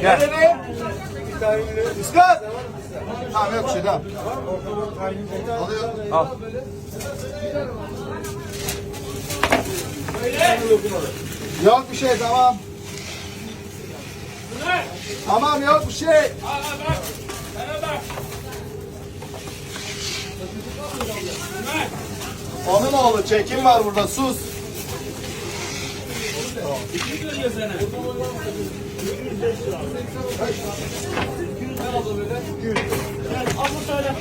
Gel. İskat. Tamam yok şey tamam. Alıyor. Al. Yok bir şey tamam. Tamam yok bir şey. Onun oğlu çekim var burada sus. Abla söyle.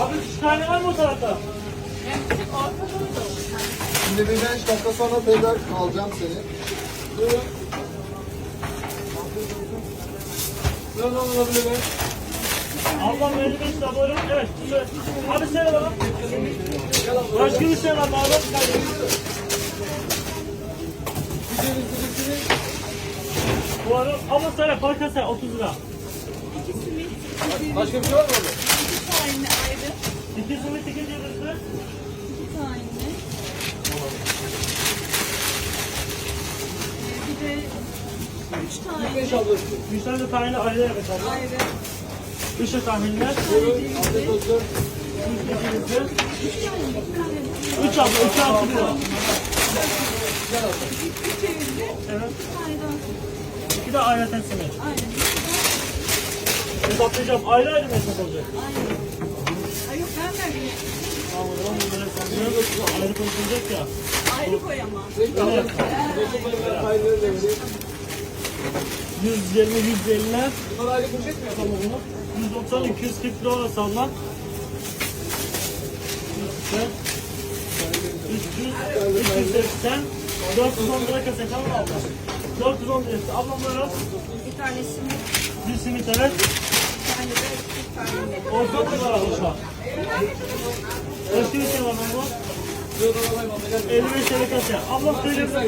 Abi şu tane var mı o tarafta? Şimdi bir beş dakika sonra tekrar alacağım seni. Ablam 55 lira buyurun. Evet. Abi söyle bana. Başka bir şey var mı abi? Bu arada abla söyle parka sen 30 lira. Başka bir şey var mı orada? tane ayrı, İki simit iki cebisi. iki tane. Ee, Bir de üç tane Bir tane de tane ayrı evet abla. ayrı. Üç tahminler. Afiyet olsun. Üç. Üç abla. Üç çevirdi, Evet. İki de ayrı simit. Aynen. Hesaplayacağım. Ayrı ayrı mı olacak? Aynen. Ay yok ben verdim. Tamam o zaman bunları hesaplayacağız. Ayrı konuşulacak ya. Ayrı koyamam. Evet. 120, 150. Bunlar ayrı poşet mi? Tamam bunu. 190, 240 lira. 300, 380, 410 lira kese tamam mı abla? 410 lira. Ablam buyurun. Bir tane simit, Bir simit evet. bir tane de bir tane. Orta da var abla bir şey var mı bu? 55 lira kese. Ablam söyle bize.